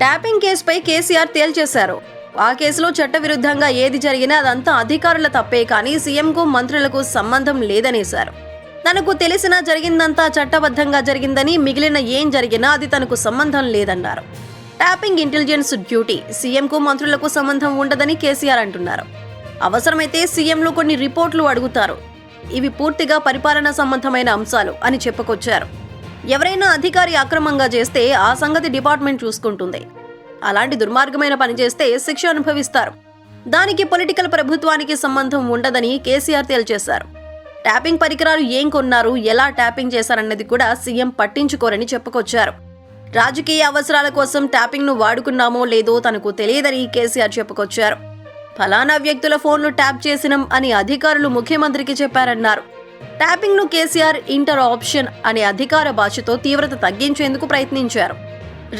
Tapping కేసుపై కేసీఆర్ తేల్చేశారు. ఆ కేసులో చట్టవిరుద్ధంగా ఏది జరిగినా అదంతా అధికారుల తప్పే కానీ సీఎంకు మంత్రులకు సంబంధం లేదనేశారు. తనకు తెలిసిన జరిగిందంతా చట్టబద్ధంగా జరిగిందని మిగిలిన ఏం జరిగినా అది తనకు సంబంధం లేదన్నారు. ట్యాపింగ్ ఇంటెలిజెన్స్ డ్యూటీ సీఎంకు మంత్రులకు సంబంధం ఉండదని కేసీఆర్ అంటున్నారు. అవసరమైతే సీఎంలు కొన్ని రిపోర్ట్లు అడుగుతారు. ఇవి పూర్తిగా పరిపాలన సంబంధమైన అంశాలు అని చెప్పుకొచ్చారు. ఎవరైనా అధికారి అక్రమంగా చేస్తే ఆ సంగతి డిపార్ట్మెంట్ చూసుకుంటుంది. అలాంటి దుర్మార్గమైన పని చేస్తే శిక్ష అనుభవిస్తారు. దానికి పొలిటికల్ ప్రభుత్వానికి సంబంధం ఉండదని కేసీఆర్ తేల్చేశారు. ట్యాపింగ్ పరికరాలు ఏం కొన్నారు ఎలా ట్యాపింగ్ చేశారన్నది కూడా సీఎం పట్టించుకోరని చెప్పుకొచ్చారు. రాజకీయ అవసరాల కోసం ట్యాపింగ్ను వాడుకున్నామో లేదో తనకు తెలియదని కేసీఆర్ చెప్పుకొచ్చారు. ఫలానా వ్యక్తుల ఫోన్లు ట్యాప్ చేసినం అని అధికారులు ముఖ్యమంత్రికి చెప్పారన్నారు. ట్యాపింగ్ను కేసీఆర్ ఇంటర్ ఆప్షన్ అనే అధికార భాషతో తీవ్రత తగ్గించేందుకు ప్రయత్నించారు.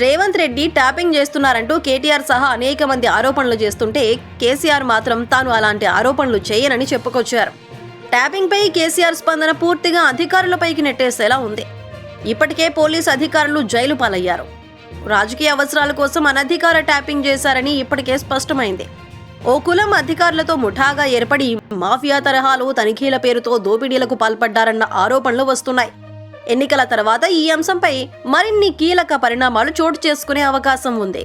రేవంత్ రెడ్డి ట్యాపింగ్ చేస్తున్నారంటూ కేటీఆర్ సహా అనేక మంది ఆరోపణలు చేస్తుంటే కేసీఆర్ మాత్రం తాను అలాంటి ఆరోపణలు చేయనని చెప్పుకొచ్చారు. ట్యాపింగ్ పై కేసీఆర్ స్పందన పూర్తిగా అధికారులపైకి నెట్టేసేలా ఉంది. ఇప్పటికే పోలీస్ అధికారులు జైలు పాలయ్యారు. రాజకీయ అవసరాల కోసం అనధికార ట్యాపింగ్ చేశారని ఇప్పటికే స్పష్టమైంది. ఓ కులం అధికారులతో ముఠాగా ఏర్పడి మాఫియా తరహాలో తనిఖీల పేరుతో దోపిడీలకు పాల్పడ్డారన్న ఆరోపణలు వస్తున్నాయి. ఎన్నికల తర్వాత ఈ అంశంపై మరిన్ని కీలక పరిణామాలు చోటు చేసుకునే అవకాశం ఉంది.